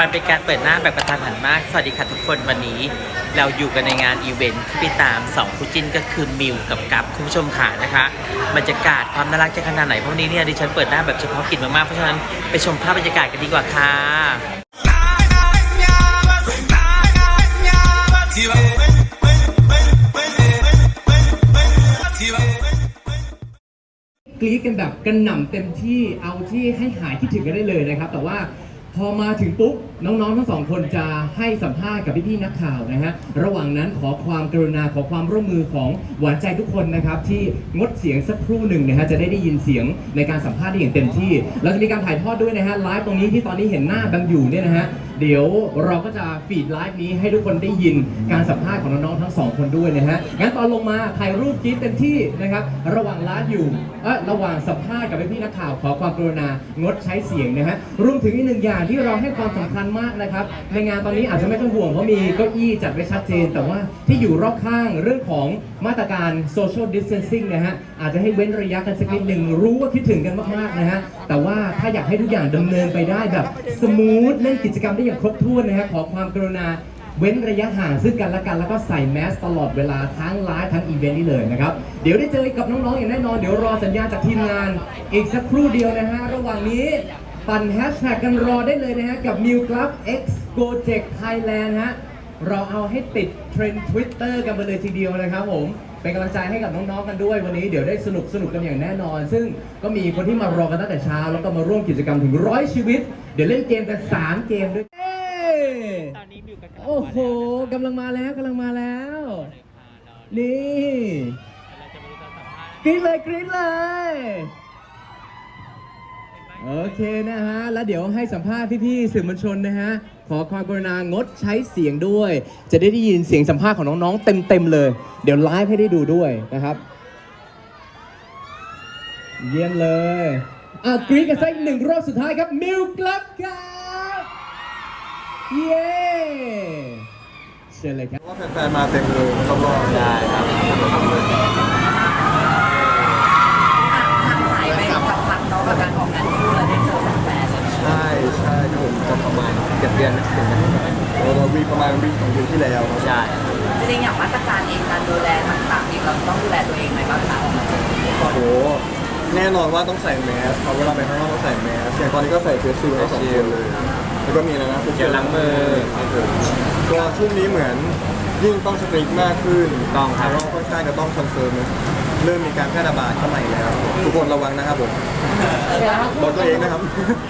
มันเป็นการเปิดหน้าแบบกระทันหันมาก สวัสดีค่ะทุกคนวันนี้ เราอยู่กันในงานอีเวนท์ที่ไปตามสองคู่จิ้นก็คือมิวกับกัฟคุณผู้ชมค่ะนะคะบรรยากาศความน่ารักจะขนาดไหนพวันนี้เนี่ยดิฉันเปิดหน้าแบบเฉพาะกิจมากๆเพราะฉะนั้นไปชมภาพบรรยากาศกันดีกว่าค่ะกรี๊ดกันแบบกระหน่ำเต็มที่เอาที่ให้หายคิดถึงกันได้เลยนะครับ แต่ว่า พอมาถึงปุ๊บน้องๆทั้งสองคนจะให้สัมภาษณ์กับพี่ๆนักข่าวนะฮะระหว่างนั้นขอความกรุณาขอความร่วมมือของหวานใจทุกคนนะครับ ที่งดเสียงสักครู่หนึ่งนะฮะจะได้ได้ยินเสียงในการสัมภาษณ์ได้อย่างเต็มที่เราจะมีการถ่ายทอดด้วยนะฮะไลฟ์ตรงนี้ที่ตอนนี้เห็นหน้าบังอยู่เนี่ยนะฮะ เดี๋ยวเราก็จะฟีดไลฟ์นี้ให้ทุกคนได้ยินการสัมภาษณ์ของน้องๆทั้งสองคนด้วยนะฮะ งั้นตอนลงมาถ่ายรูปกรี๊ดเต็มที่นะครับ ระหว่างไลฟ์อยู่เออระหว่างสัมภาษณ์กับพี่นักข่าวขอความกรุณางดใช้เสียงนะฮะ รวมถึงอีกหนึ่งอย่างที่เราให้ความสำคัญมากนะครับ ในงานตอนนี้อาจจะไม่ต้องห่วงเพราะมีเก้าอี้จัดไว้ชัดเจน แต่ว่าที่อยู่รอบข้างเรื่องของมาตรการ social distancing นะฮะ อาจจะให้เว้นระยะกันสักนิดหนึ่งรู้ว่าคิดถึงกันมากๆนะฮะ แต่ว่าถ้าอยากให้ทุกอย่างดำเนินไปได้แบบสมูทเล่นกิจกรรมได้อย่างครบถ้วนนะฮะขอความกรุณาเว้นระยะห่างซึ่งกันและกัน แล้วก็ใส่แมสตลอดเวลาทั้งไลฟ์ทั้งอีเวนต์นี้เลยนะครับ เดี๋ยวได้เจอกับน้องๆอย่างแน่นอน เดี๋ยวรอสัญญาณจากทีมงาน อีกสักครู่เดียวนะฮะ ระหว่างนี้ ปั่นแฮชแท็กกันรอได้เลยนะฮะ กับ New Club X Gojek Thailand ฮะ เราเอาให้ติดเทรนด์ Twitter กันไปเลยทีเดียวนะครับผม เป็นกำลังใจให้กับน้องๆกันด้วยวันนี้เดี๋ยวได้สนุกสนุกกันอย่างแน่นอน ซึ่งก็มีคนที่มารอกันตั้งแต่เช้า แล้วก็มาร่วมกิจกรรมถึงร้อยชีวิต เดี๋ยวเล่นเกมกันสามเกมด้วยเย้ตอนนี้มิวกับกัฟโอ้โหกำลังมาแล้วกำลังมาแล้ว นี่กรี๊ดเลยกรี๊ดเลยโอเคนะฮะแล้วเดี๋ยวให้สัมภาษณ์พี่ๆสื่อมวลชนนะฮะ ขอความกรุณางดใช้เสียงด้วย จะได้ได้ยินเสียงสัมภาษณ์ของน้องๆ เต็มๆเลย เดี๋ยวไลฟ์ให้ได้ดูด้วยนะครับ เยี่ยมเลย อะกรี๊ดกันสักหนึ่งรอบสุดท้ายครับมิวกลับครับเย้เชิญเลยครับ ว่าแฟนๆมาเต็มเลยรอบๆได้ครับ แน่นอนว่าต้องใส่แมสครับเวลาไปข้างนอกต้องใส่แมสอย่างตอนนี้ก็ใส่เฟสชิลด์ทั้งสองคนเลยแล้วก็มีอะไรนะเจลล้างมือก็ช่วงนี้เหมือนยิ่งต้องสตรีกมากขึ้นต้องครับแล้วก็ค่อนข้างจะต้องคอนเฟิร์มนะเริ่มมีการแพร่ระบาดเข้ามาอีกแล้ว ทุกคนระวังนะครับผมบอกตัวเองนะครับ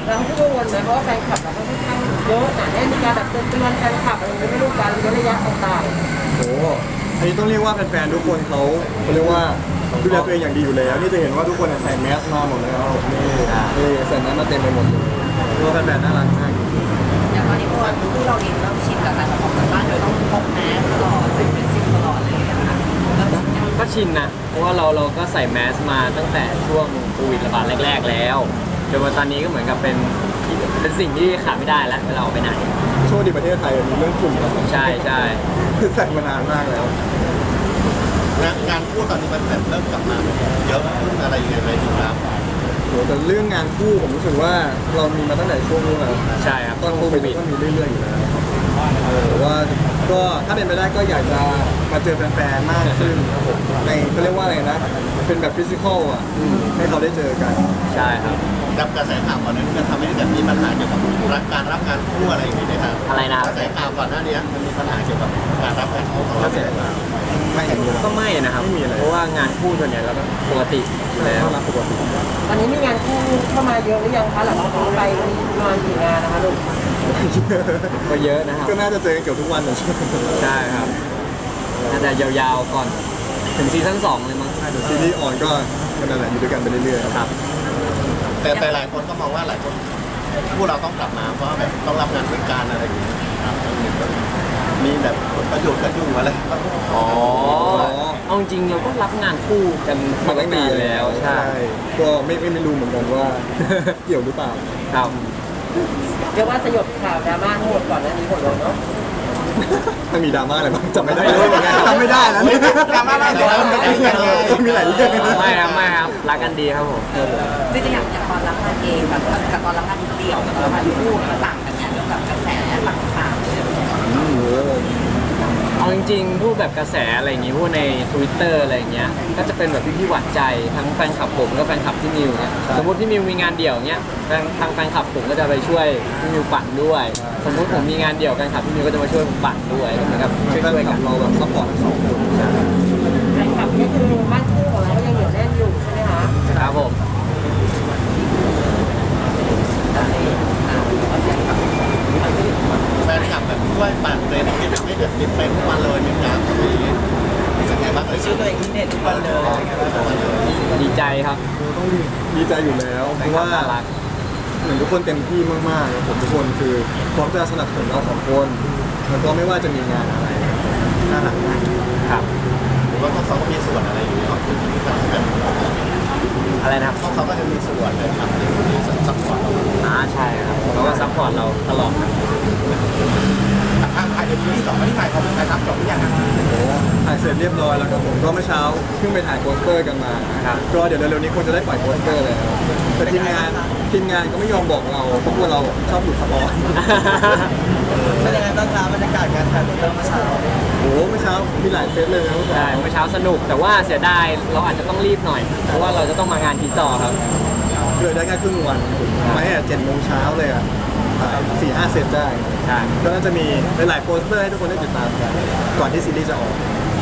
เราที่กังวลนะเพราะว่าแฟนคลับเราก็ค่อนข้างเยอะหนาแน่นมีการแบบเตือนแฟนคลับอะไรไม่รู้การเว้นระยะต่างโอ้โหอันนี้ต้องเรียกว่าแฟนๆทุกคนเขาเขาเรียกว่า ดูแลตัวเองอย่างดีอยู่แล้วนี่จะเห็นว่าทุกคนใส่แมสมาหมดเลยครับนี่นี่ใส่แมสมาเต็มไปหมดเลยเรียกว่าแฟนๆน่ารักมากอย่างตอนนี้พวกคู่เราเองเริ่มชินกับการออกจากบ้านโดยต้องพกแมสตลอดใส่เป็นซิมตลอดเลยนะคะเริ่มชินยังก็ชินนะเพราะว่าเราเราก็ใส่แมสมาตั้งแต่ช่วงโควิดระบาดแรก ๆ แล้วจนมาตอนนี้ก็เหมือนกับเป็นเป็นสิ่งที่ขาดไม่ได้แล้วเวลาออกไปไหนโชคดีประเทศไทยมีเรื่องกลุ่มครับใช่ใช่คือใส่มานานมากแล้ว งานงานคู่ตอนนี้มันแบบเริ่มกลับมาเยอะขึ้นอะไรอย่างเงี้ยเลยจริงครับโหแต่เรื่องงานคู่ผมรู้สึกว่าเรามีมาตั้งแต่ช่วงนู้นแล้วใช่ครับตอนโควิดก็มีเรื่อยๆอยู่แล้ว เออแต่ว่าก็ถ้าเป็นไปได้ก็อยากจะมาเจอแฟนๆมากขึ้นครับผมในเขาเรียกว่าอะไรนะ เป็นแบบฟิสิกอลอะให้เขาได้เจอกันใช่ครับกับกระแสข่าวก่อนหนานี้มันทำให้แบบมีปัญหาเกี่ยวกับรักการรับงานคู่อะไรอย่างเงี้ยนะครับอะไรนะ กระแสข่าวก่อนหน้านี้มันมีปัญหาเกี่ยวกับการรับงานคู่ของเราเนี่ยนะครับไม่เห็นมีก็ไม่นะครับ ไม่มีอะไร เพราะว่างานคู่ส่วนใหญ่เราก็ปกติอยู่แล้วต้อนรับปกติๆตอนนี้มีงานคู่เข้ามาเยอะหรือยังคะหลังจากนี้ไปประมาณกี่งานนะคะลูกก็เยอะนะครับก็น่าจะเจอกันเกือบทุกวันเลยใช่ครับน่าจะยาวๆก่อน ถึงซีซั่นสองเลยมั้งเดี๋ยวซีรีส์ออนก็ก็นั่นแหละอยู่ด้วยกันไปเรื่อยๆครับ แต่แต่หลายคนก็มองว่าหลายคนคู่เราต้องกลับมาเพราะว่าแบบต้องรับงานด้วยกันอะไรอย่างเงี้ยครับมีแบบผลประโยชน์กันอยู่อะไรบ้างอ๋อเอาจริงๆเราก็รับงานคู่กันปมากตั้งตินานอยู่แล้วใช่ ก็ไม่ไม่ไม่รู้เหมือนกันว่า เกี่ยวหรือเปล่าครับ เรียกว่าสยบข่าวดราม่าทั้งหมดก่อนหน้านี้หมดเลยเนาะถ้ามีดราม่าอะไรบ้างจำไม่ได้เลยจำไม่ได้แล้วเนี่ยดราม่าอะไรบ้างมีหลายเรื่องไม่ครับไม่ครับรักกันดีครับผมจริงๆอย่างอย่างตอนรับงานเองกับกับตอนรับงานเดี่ยวกับตอนรับงานคู่มันต่างกันเนี่ยเกี่ยวกับกระแส ริงๆพูดแบบกระแสอะไรอย่างงี้พูดใน Twitter อะไรอย่างเงี้ยก็จะเป็นแบบพี่ๆหวั่นใจทั้งแฟนคลับผมก็แฟนคลับพี่มิวเนี่ยสมมติพี่มิวมีงานเดี่ยวเงี้ยแฟนทางแฟนคลับผมก็จะไปช่วยพี่มิวปั่นด้วย สมมุติผมมีงานเดี่ยวแฟนคลับพี่มิวก็จะมาช่วยผมปั่นด้วยก็เหมือนกับช่แฟนวยๆคลักับนเราแบบซัพพอร์ตทั้งสองคน แฟนคลับนี่คือบ้านคู่ของเราก็ยังเหนียวแน่นอยู่ใช่ไหมคะ ครับผม แฟนคลับแบบช่วยปั่นเทรนให้แบบไม่เดือดติดเทรนทุกวันเลยมีการตรงนี้รู้สึกไงบ้างเอ่ยชื่อตัวเองที่เน็ตทุกวันเลย ดีใจครับ ต้องดี ใจอยู่แล้วเพราะว่าน่ารักเหมือนทุกคนเต็มที่มากๆครับผมทุกคนคือพร้อมจะสนับสนุนเราสองคนแล้วก็ไม่ว่าจะมีงานอะไรน่ารักมากครับหรือว่าพวกเขาก็มีส่วนอะไรอยู่เนาะที่ทำให้แบบอะไรนะครับพวกเขาก็จะมีส่วนเลยครับที่ซัพพอร์ตเราอ่าใช่ครับเขาก็ซัพพอร์ตเราตลอดครับทางถ่ายเอ็มวีที่สองไม่ได้ถ่ายเขาเป็นถ่ายทำจบหรือยังครับโอ้ถ่ายเส ร็จเรียบร้อยแล้วครับผมก็เมื่อเช้าเพิ่งไปถ่ายโปสเตอร์กันมาครับก็เดี๋ยวเร็วๆนี้ควรจะได้ปล่อยโปสเตอร์แล้วแต่ทีมงานทีมงานก็ไม่ยอมบอกเราเพราะว่าเราชอบหลุดสปอยเป็นยังไงบ้างครับบรรยากาศการถ่ายเมื่อเช้าโอ้โหเมื่อเช้ามีหลายเซตเลยนะเมื่อใช่เช้าเมื่อเช้าสนุกแต่ว่าเสียดายเราอาจจะต้องรีบหน่อย เพราะว่าเราจะต้องมางานที่ต่อครับเลยได้แค่ครึ่งวันมาให้เจ็ดโมงเช้าเลยอะถ่ายสี่ห้าเซตได้ใช่ก็น่าจะมีหลายๆโปสเตอร์ให้ทุกคนได้ติดตามกันก่อนที่ซีรีส์จะออก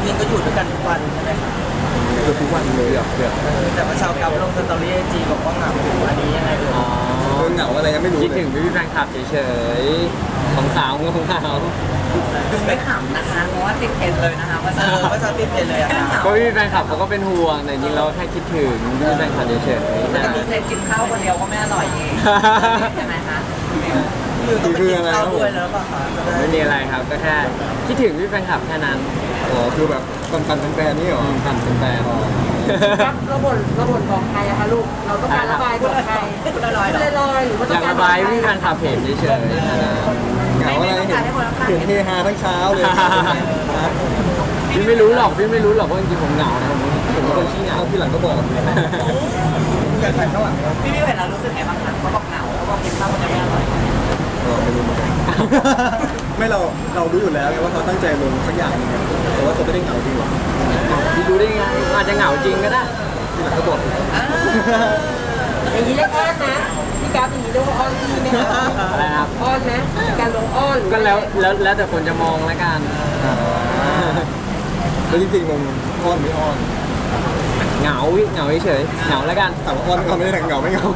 นี่ก็อยู่ด้วยกันทุกวันใช่ไหมครับเกือบทุกวันเลยเกือบเกือบแต่ว่าชาวกับลงสตอรี่ไอจีบอกว่าเหงาอยู่อันนี้ยังไงเอ่ยอ๋อเออเหงาอะไรยังไม่รู้คิดเลถึยงพี่ๆแฟนคลับเฉยๆของสาวของสาวดูไม่ขำนะคะ เพราะว่าติดเทรนด์เลยนะคะว่าเออว่าชาวติดเป็นเลยอะครับก็พี่ๆแฟนคลับเขาก็เป็นห่วงแต่จริงๆเราแค่คิดถึงพี่ๆแฟนคลับเฉยๆแต่ใช่ดูเสร็จกินข้าวคนเดียวก็ไม่อร่อยเองใช่ไหมคะคือต้องไปกินข้าวด้วยแล้วเปล่ะคะจะได้ไม่มีอะไรครับก็แค่คิดถึงพี่แฟนคลับแค่นั้น อ๋อคือแบบปันปันๆแฟนๆนี่เหรอผ่านเป็นแฟนครับเราบ่นเราบ่นบอกใครอะคะลูก เราต้องการระบายบอกใครพูดลอยๆเหรอพูดลอยๆหรือว่าอต้ยาอกงการระบายพี่แฟนคลับเพจเฉยๆแค่นั้นเหงาอะไรเห็นเห็นเฮฮาทั้งเช้าเลยพี่ไม่รู้หรอกพี่ไม่รู้หรอกว่าจริงๆผมเหงานะผมผมเป็นคนขี้เหงาเอาที่หลังก็บอกอยากถ่ายข้างหลังพี่พี่เห็นแล้วรู้สึกไงบ้างคะเขาบอกเหงาเขาบอกกินข้าวคนเดียวไม่อร่อยเออไม่รู้เหมือนกัน ไม่เราเรารู้อยู่แล้วไงว่าเขาตั้งใจลงสักอย่างหนึงไงแต่ว่าเขาไม่ได้เหงาจริงหรอกพี่รู้ได้ไงอาจจะเหงาจริงก็ได้ที่หลังก็บอกอย่างนี้เรียกอ้อนนะพี่กราฟอย่างนี้เรียกว่าอ้อนพี่ไหมคะอะไรนะครับ อ้อนไหมมีการลงอ้อนหรือก็แล้วแล้วแล้วแต่คนจะมองแล้วกันอ่าแล้วจริงๆลงอ้อนไม่อ้อน เหงาพี่เหงาเฉยๆเหงาแล้วกันถามว่าอ้อนก็ไม่ได้เหงาไม่เหงา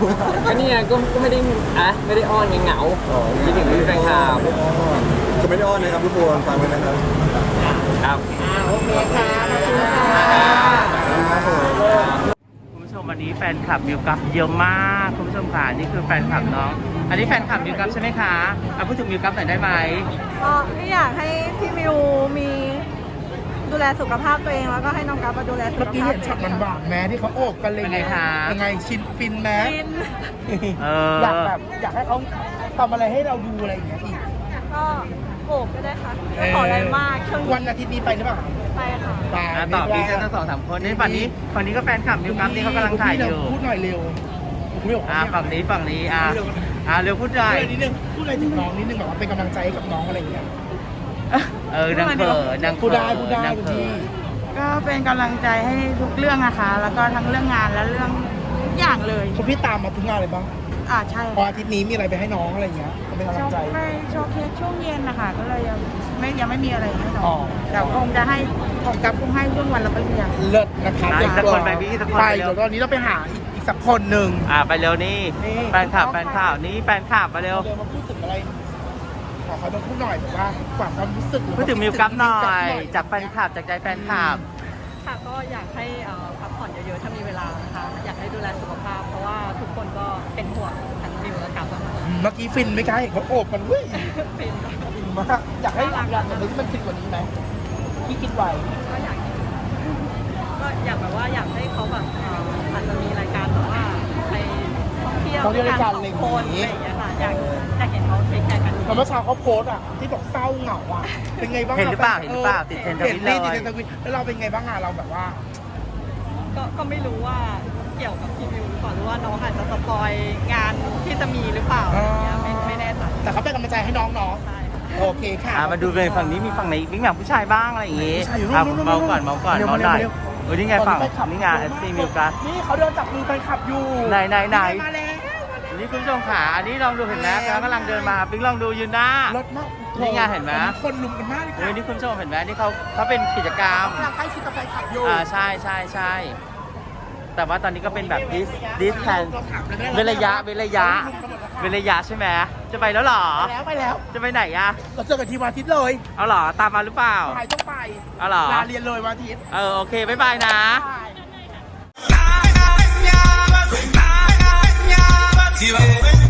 ก็เนี่ยก็ก็ไม่ได้อะไม่ได้อ้อนไงเหงาคิดถึงพี่แฟนคลับก็ไม่ได้อ้อนนะครับทุกคนฟังไว้นะครับครับอ่าโอเคค่ะขอบคุณค่ะคุณผู้ชมวันนี้แฟนคลับมิวกัฟเยอะมากคุณผู้ชมค่ะนี่คือแฟนคลับน้อง อันนี้แฟนคลับมิวกัฟใช่ไหมคะเอาพูดถึงมิวกัฟหน่อยได้ไหมก็ไม่อยากให้พี่มิวมี ดูแลสุขภาพตัวเองแล้วก็ให้น้องกัฟมาดูแลสุขเมื่อกี้ภาพเห็นช็อตมันบากแม้ที่เขาโอบกันเลยเป็นไงคะ ยังไงชินฟินแม้กินเออยากอแบบอยากให้เขาทำอะไรให้เราดูอะไรอย่างเงี้ยอีกก็โอบก็ได้ค่ะไม่ขออะไรมากช่วงวันอาทิตย์นี้ไปหรือเปล่าไปค่ะ ไปอะตอบพี่กันทั้งสองสามคนนี่ฝั่งนี้ฝั่งนี้ก็แฟนคลับมิวกัฟนี่เขากำลังถ่ายอยู่พูดหน่อยเร็วพูดเร็วอ่าฝั่งนี้ฝั่งนี้อ่าอ่าเร็วพูดหน่อยพูดนิดนึงพูดอะไรถึงน้องนิดนึงแบบว่าเป็นกำลังใจให้กับน้องอะไรอย่างเงี้ย เออนางเขินนางพูดเขิได้พูดได้นางคุณเขิพี่นก็เป็นกำลังใจให้ทุกเรื่องนะคะ แล้วก็ทั้งเรื่องงานและเรื่องทุกอย่างเลย คุณพี่ตามมาทุกงานเลยบ้างอ่าใช่พออาทิตย์นี้มีอะไรไปให้น้องอะไรอย่างเงี้ยเป็นกำลังใจไปโชว์เคสช่วงเย็นนะคะก็เลยยังไม่ยังไม่มีอะไรให้น้อ๋อ องแต่คงจะให้ของกัฟคงให้ช่วงวันรับปริญญา เลิศนะครับอะอีกสักคนไปพี่อีกสักคนไปไปเร็ว เดี๋ยวตอนนี้เราไปหาอีกอีกสักคนหนึ่ง อ่าไปเร็วนี่นี่ แฟนคลับแฟนคลับนี่แฟนคลับมาเร็ว เดี๋ยวมาพูดถึงอะไรข อเขามาพูดหน่อยแบบว่าความความรู้สึกพูดถึงมิวกัฟหน่อยมิวกัฟจากแฟนคลับจากใจแฟนคลับ ค่ะก็อยากให้เอ่อพักผ่อนเยอะๆ ถ้ามีเวลานะคะอยากให้ดูแลสุขภาพ เพราะว่าทุกคนก็เป็นห่วงทั้งมิวและกับมากเมื่อกี้ฟินไหมคะเห็นเขาโอบกันเว้ยๆเป็น ฟินมากอยากให้หลังๆแบบนี้มันฟินกว่านี้ไหมที่คิดไว้ก็อยากก็อยากแบบว่าอยากให้เขาแบบเอ่ออาจจะมีรายการแบบว่าไปท่องเที่ยวท่องเที่ยวด้วยกันสอะไรอองย่างคนอะไรงี้อย่างเงี้ยค่ะอยากอยากเห็นเขาเทคแคร์กัน แต่เมื่อเช้าเขาโพสต์อะที่บอกเศร้าเหงาอะเป็นไงบ้างะเห็นหรือเปล่าเห็นหรือเปล่าติดเทรนด์ทวิตเห็นนี่เลยติดเทรนด์ทวิตแล้วเราเป็นไงบ้างอะเราแบบว่าก็ก็ไม่รู้ว่าเกี่ยวกับพี่มิวหรือเปล่าหรือว่าน้องอาจจะสปอยงานที่จะมีหรือเปล่าอะไรอย่างเงี้ยไม่ไม่แน่ใจแต่เขาเป็นกำลังใจให้น้องเนาะใช่ค่ะโอเคค่ะ อะมาดูเลยฝั่งนี้มีฝั่งไหนมีฝั่งผู้ชายบ้างอะไรอย่างงี้ผู้ชายอยู่นู่นอะนู่นนู่นเมาก่อนเมาก่อนเร็วเมาหน่อยเร็วเออนี่ไงฝั่งตอแฟคลับนี่ไงเอฟซีมิวกัสนี่เขาเดินจับมือแฟนคลับอยู่ไหนไหนไหน มาแล้ว นี่คุณผู้ชมขาอันนี้ลองดูเห็นไหมเขากำลังเดินมาปิ๊งลองดูยืนหน้า รถมากนี่ไงเห็นไหม คนลุมกันมากเลยเฮ้ยค่ะนี่คุณผู้ชมเห็นไหมนี่เขาเขาเป็นกิจกรรม กำลังใกล้ชิดกับแฟนคลับอยู่อ่าใช่ใช่ใช่ แต่ว่าตอนนี้ก็เป็นแบบดิสดิสแทนเราถามเลยได้ไหมเว้นระยะเว้นระยะเว้นระยะใช่ไหมจะไปแล้วเหรอ ไปแล้วไปแล้ว จะไปไหนอะเราเจอกันทีวันอาทิตย์เลยเอาเหรอ ตามมาหรือเปล่า ไปต้องไปเอาเหรอ ลาเรียนเลยวันอาทิตย์เออโอเค บ๊ายบายนะ ไป activa.